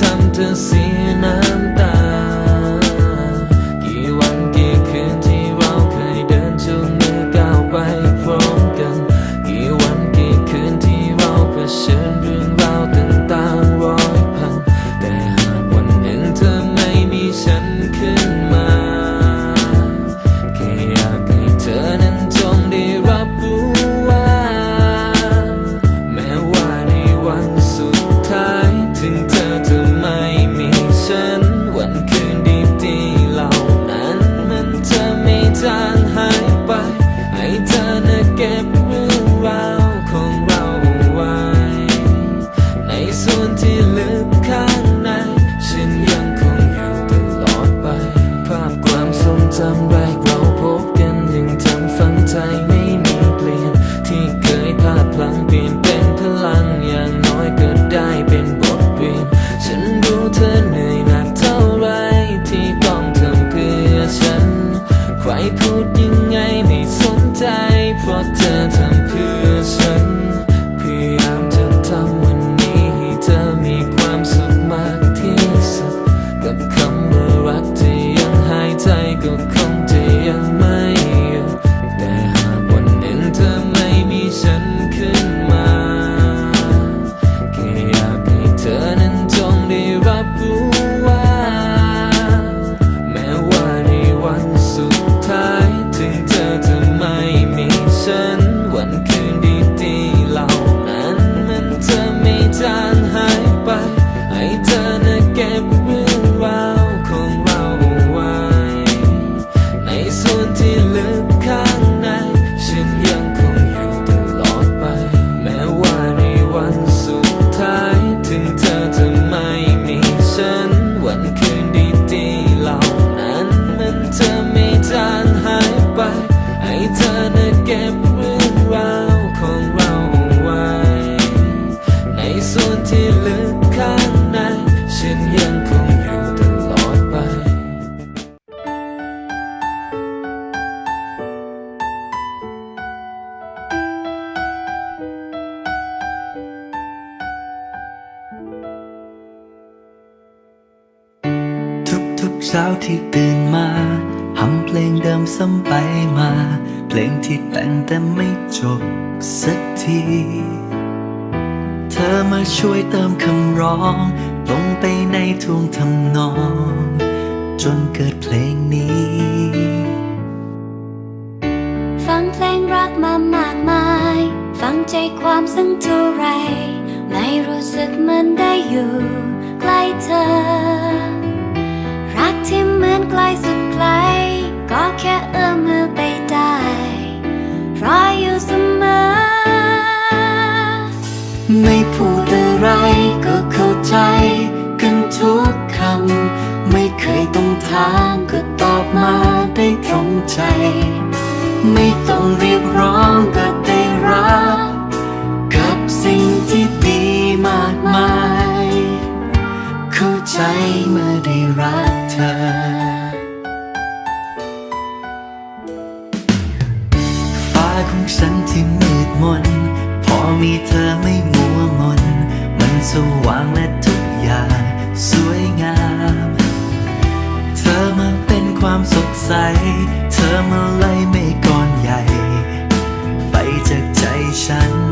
ทำเธอเสีย I could do ช้าที่ตื่นมาทำเพลงเดิมซ้ำไปมา เพลงที่แต่งแต่ไม่จบสักที เธอมาช่วยเติมคำร้อง ลงไปในท่วงทำนอง จนเกิดเพลงนี้ ฟังเพลงรักมามากมาย ฟังใจความสังเท่าไร ไม่รู้สึกมือนได้อยู่ ใกล้เธอ ไกลสุดไกล ก็แค่เอื้อมมือไปได้รออยู่เสมอ ไม่พูดอะไรก็เข้าใจกันทุกคำ ไม่เคยต้องถามก็ตอบมาได้ตรงใจ ไม่ต้องเรียกร้องก็ได้รับ กับสิ่งที่ดีมากมาย เข้าใจเมื่อได้รัก เธอไม่มัวมน มันสว่างและทุกอย่าง สวยงาม เธอมาเป็นความสดใส เธอมาไล่ไม่ก้อนใหญ่ ไปจากใจฉัน